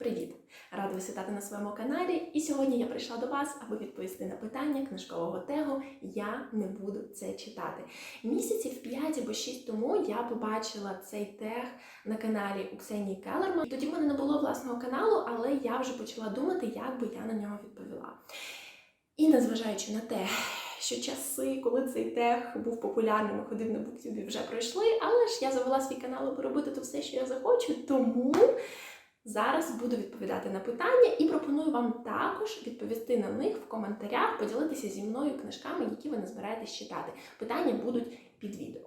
Привіт! Рада вас вітати на своєму каналі. І сьогодні я прийшла до вас, аби відповісти на питання книжкового тегу Я не буду це читати. Місяців 5 або 6 тому я побачила цей тег на каналі у Ксенії Келерман. Тоді в мене не було власного каналу, але я вже почала думати, як би я на нього відповіла. І незважаючи на те, що часи, коли цей тег був популярним і ходив на буктюбі, вже пройшли, але ж я завела свій канал, аби робити то все, що я захочу, тому. Зараз буду відповідати на питання і пропоную вам також відповісти на них в коментарях, поділитися зі мною книжками, які ви не збираєтесь читати. Питання будуть під відео.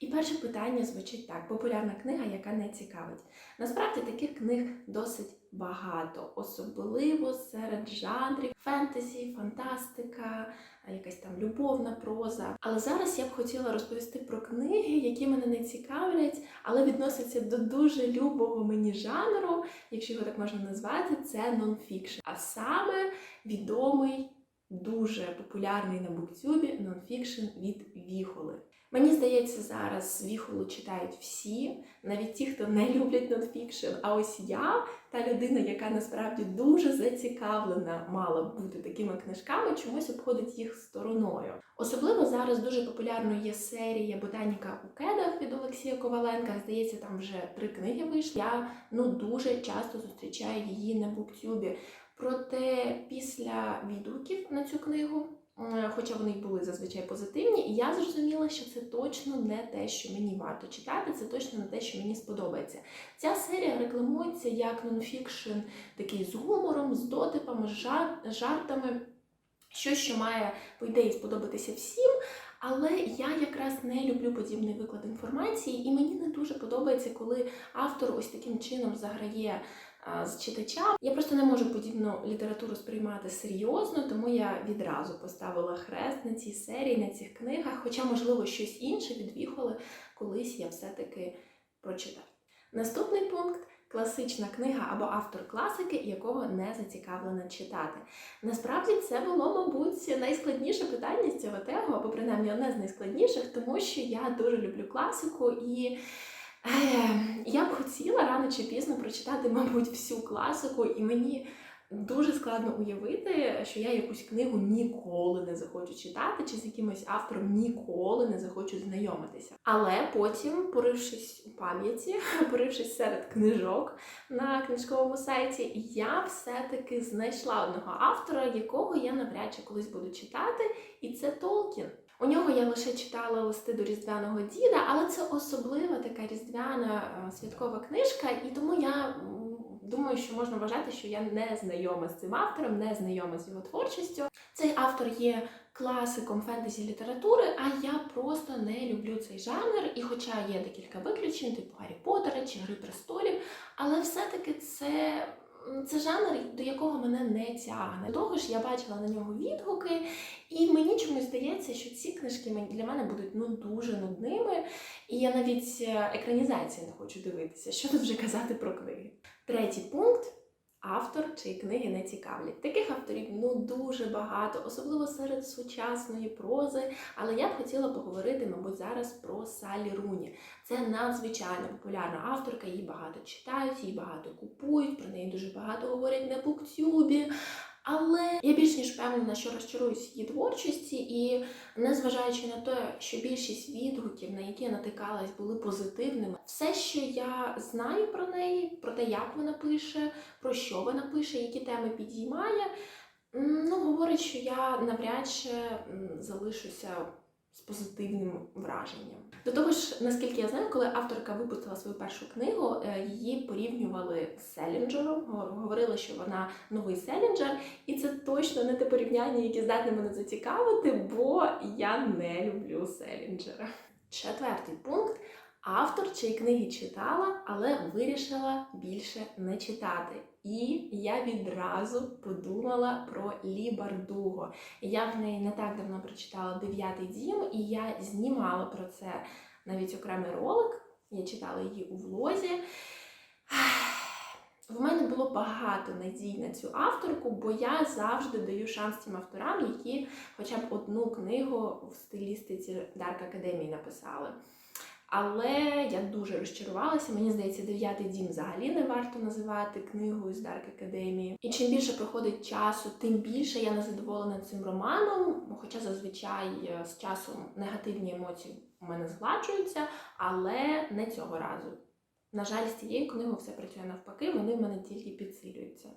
І перше питання звучить так: популярна книга, яка не цікавить. Насправді таких книг досить багато, особливо серед жанрів фентезі, фантастика, якась там любовна проза. Але зараз я б хотіла розповісти про книги, які мене не цікавлять, але відносяться до дуже любого мені жанру, якщо його так можна назвати, це нонфікшн. А саме відомий, дуже популярний на буктюбі нонфікшн від Віхоли. Мені здається, зараз віхолу читають всі, навіть ті, хто не люблять нонфікшн. А ось я, та людина, яка насправді дуже зацікавлена мала бути такими книжками, чомусь обходить їх стороною. Особливо зараз дуже популярною є серія Ботаніка у кедах від Олексія Коваленка. Здається, там вже три книги вийшли. Я ну дуже часто зустрічаю її на буктюбі. Проте після відгуків на цю книгу. Е, Хоча вони й були зазвичай позитивні, і я зрозуміла, що це точно не те, що мені варто читати, це точно не те, що мені сподобається. Ця серія рекламується як нонфікшн, такий з гумором, з дотипами, з жартами, щось, що має, по ідеї, сподобатися всім. Але я якраз не люблю подібний виклад інформації, і мені не дуже подобається, коли автор ось таким чином заграє з читача. Я просто не можу подібну літературу сприймати серйозно, тому я відразу поставила хрест на цій серії, на цих книгах, хоча, можливо, щось інше відвіхали, колись я все-таки прочитаю. Наступний пункт. Класична книга або автор класики, якого не зацікавлена читати. Насправді це було, мабуть, найскладніше питання з цього тегу, або принаймні одне з найскладніших, тому що я дуже люблю класику і я б хотіла рано чи пізно прочитати, мабуть, всю класику, і мені дуже складно уявити, що я якусь книгу ніколи не захочу читати, чи з якимось автором ніколи не захочу знайомитися. Але потім, порившись у пам'яті, порившись серед книжок на книжковому сайті, я все-таки знайшла одного автора, якого я навряд чи колись буду читати, і це Толкін. У нього я лише читала листи до різдвяного діда, але це особлива така різдвяна е, святкова книжка, і тому я думаю, що можна вважати, що я не знайома з цим автором, не знайома з його творчістю. Цей автор є класиком фентезі літератури, а я просто не люблю цей жанр. І хоча є декілька виключень, типу Гаррі Поттера чи Гри престолів, але все-таки це. Це жанр, до якого мене не тягне. До того ж, я бачила на нього відгуки, і мені чомусь здається, що ці книжки для мене будуть ну дуже нудними, і я навіть е, екранізації не хочу дивитися. Що тут вже казати про книги? Третій пункт. Автор чиї книги не цікавлять. Таких авторів ну дуже багато, особливо серед сучасної прози. Але я б хотіла поговорити, мабуть, зараз про Салі Руні. Це надзвичайно популярна авторка, її багато читають, її багато купують, про неї дуже багато говорять на буктюбі. Але я більш ніж впевнена, що розчаруюсь її творчості, і незважаючи на те, що більшість відгуків, на які я натикалась, були позитивними, все, що я знаю про неї, про те, як вона пише, про що вона пише, які теми підіймає, ну говорить, що я навряд чи залишуся з позитивним враженням. До того ж, наскільки я знаю, коли авторка випустила свою першу книгу, е, її порівнювали з Селінджером, го- говорили, що вона новий Селінджер, і це точно не те порівняння, яке здатне мене зацікавити, бо я не люблю Селінджера. Четвертий пункт. Автор чиї книги читала, але вирішила більше не читати. І я відразу подумала про Лі Бардуго. Я в неї не так давно прочитала дев'ятий дім, і я знімала про це навіть окремий ролик. Я читала її у влозі. В мене було багато надій на цю авторку, бо я завжди даю шанс тим авторам, які хоча б одну книгу в стилістиці Dark Academy написали. Але я дуже розчарувалася. Мені здається, дев'ятий дім взагалі не варто називати книгою з Дарк Академії. І чим більше проходить часу, тим більше я не задоволена цим романом. Хоча зазвичай е, з часом негативні емоції у мене згладжуються, але не цього разу. На жаль, з цією книгою все працює навпаки, вони в мене тільки підсилюються.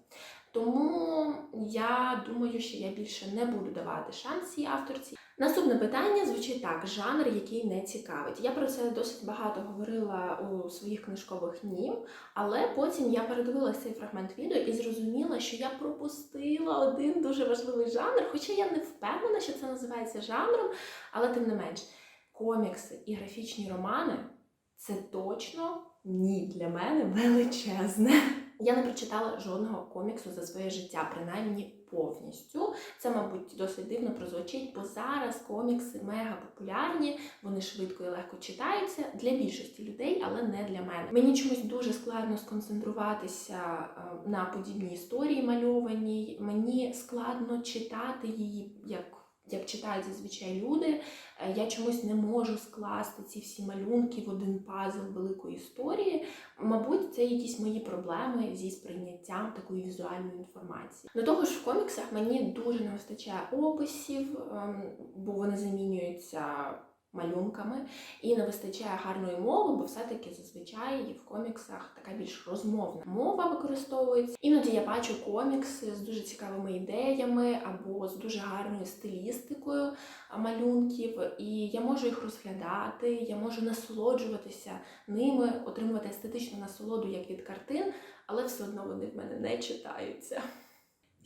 Тому я думаю, що я більше не буду давати шанс цій авторці. Наступне питання звучить так: жанр, який не цікавить. Я про це досить багато говорила у своїх книжкових ні, але потім я передивилася цей фрагмент відео і зрозуміла, що я пропустила один дуже важливий жанр, хоча я не впевнена, що це називається жанром, але тим не менш, комікси і графічні романи це точно ні для мене величезне. Я не прочитала жодного коміксу за своє життя, принаймні повністю. Це, мабуть, досить дивно прозвучить, бо зараз комікси мега популярні, вони швидко і легко читаються для більшості людей, але не для мене. Мені чомусь дуже складно сконцентруватися е, на подібній історії мальованій. Мені складно читати її як. Як читають зазвичай люди, Е, я чомусь не можу скласти ці всі малюнки в один пазл великої історії. Мабуть, це якісь мої проблеми зі сприйняттям такої візуальної інформації. До того ж, в коміксах мені дуже не вистачає описів, ем, бо вони замінюються малюнками, і не вистачає гарної мови, бо все-таки зазвичай в коміксах така більш розмовна мова використовується. Іноді я бачу комікси з дуже цікавими ідеями або з дуже гарною стилістикою малюнків, і я можу їх розглядати, я можу насолоджуватися ними, отримувати естетичну насолоду як від картин, але все одно вони в мене не читаються.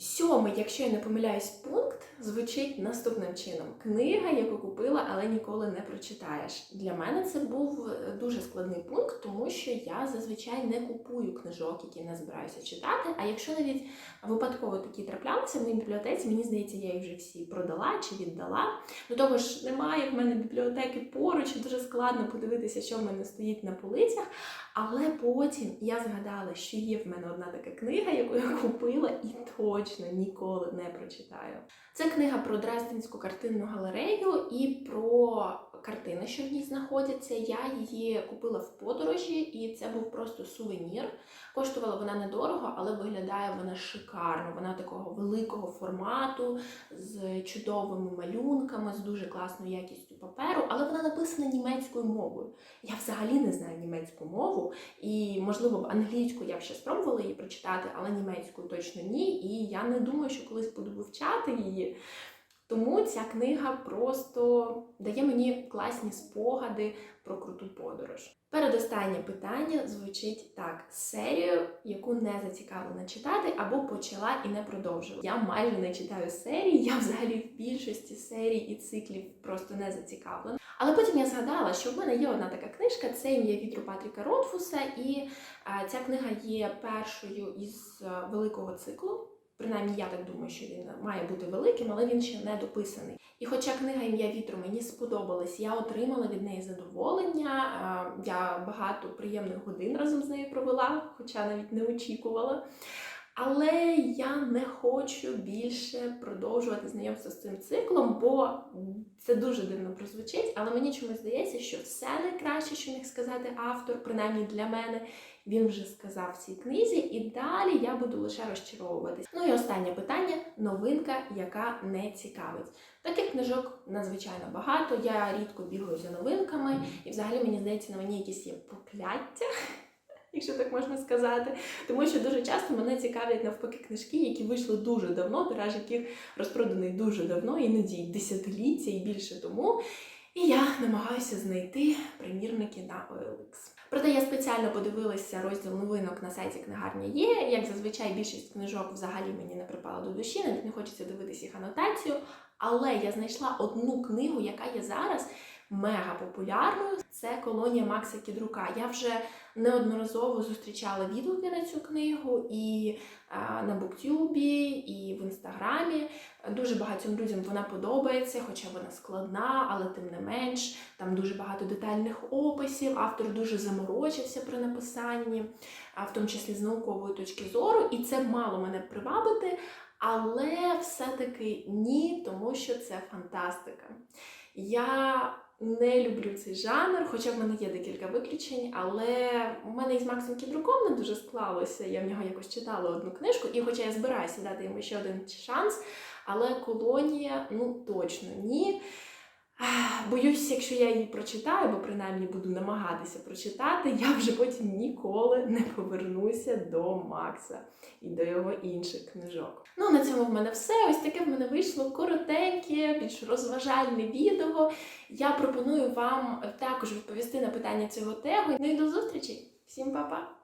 Сьомий, якщо я не помиляюсь, пункт звучить наступним чином: книга, яку купила, але ніколи не прочитаєш. Для мене це був е, дуже складний пункт, тому що я зазвичай не купую книжок, які не збираюся читати. А якщо навіть випадково такі траплялися в моїй бібліотеці, мені здається, я їх вже всі продала чи віддала. До того ж, немає в мене бібліотеки поруч, дуже складно подивитися, що в мене стоїть на полицях. Але потім я згадала, що є в мене одна така книга, яку я купила, і точно ніколи не прочитаю. Це книга про Дрезденську картинну галерею і про картини, що в ній знаходяться. Я її купила в подорожі, і це був просто сувенір. Коштувала вона недорого, але виглядає вона шикарно. Вона такого великого формату, з чудовими малюнками, з дуже класною якістю паперу, але вона написана німецькою мовою. Я взагалі не знаю німецьку мову, і, можливо, в англійську я б ще спробувала її прочитати, але німецькою точно ні. І я не думаю, що колись буду вивчати її. Тому ця книга просто дає мені класні спогади про круту подорож. Передостаннє питання звучить так: серію, яку не зацікавлена читати, або почала і не продовжила. Я майже не читаю серії, я взагалі в більшості серій і циклів просто не зацікавлена. Але потім я згадала, що в мене є одна така книжка, це ім'я вітру Патріка Ронфуса, і ця книга є першою із великого циклу. Принаймні, я так думаю, що він має бути великим, але він ще не дописаний. І хоча книга ім'я вітру мені сподобалась, я отримала від неї задоволення. Я багато приємних годин разом з нею провела, хоча навіть не очікувала. Але я не хочу більше продовжувати знайомство з цим циклом, бо це дуже дивно прозвучить, але мені чомусь здається, що все найкраще, що міг сказати автор, принаймні для мене, він вже сказав в цій книзі, і далі я буду лише розчаровуватись. Ну і останнє питання новинка, яка не цікавить. Таких книжок надзвичайно багато. Я рідко бігаю за новинками, і взагалі мені здається, на мені якісь є покляття. Якщо так можна сказати, тому що дуже часто мене цікавлять навпаки книжки, які вийшли дуже давно, тираж яких розпроданий дуже давно, іноді десятиліття і більше тому. І я намагаюся знайти примірники на OLX. Проте я спеціально подивилася розділ новинок на сайті книгарня є. Як зазвичай більшість книжок взагалі мені не припала до душі, навіть не хочеться дивитися їх анотацію. Але я знайшла одну книгу, яка є зараз мега популярною. Це колонія Макса Кідрука. Я вже неодноразово зустрічала відгуки на цю книгу і а, на Буктюбі, і в інстаграмі. Дуже багатьом людям вона подобається, хоча вона складна, але тим не менш, там дуже багато детальних описів. Автор дуже заморочився при написанні, а в тому числі з наукової точки зору, і це мало мене привабити. Але все-таки ні, тому що це фантастика. Я не люблю цей жанр, хоча в мене є декілька виключень, але у мене із Максом Кідруком не дуже склалося. Я в нього якось читала одну книжку, і хоча я збираюся дати йому ще один шанс, але колонія, ну точно ні. Боюсь, якщо я її прочитаю, або принаймні буду намагатися прочитати, я вже потім ніколи не повернуся до Макса і до його інших книжок. Ну, на цьому в мене все. Ось таке в мене вийшло коротеньке, більш розважальне відео. Я пропоную вам також відповісти на питання цього тегу. Ну і до зустрічі! Всім па-па!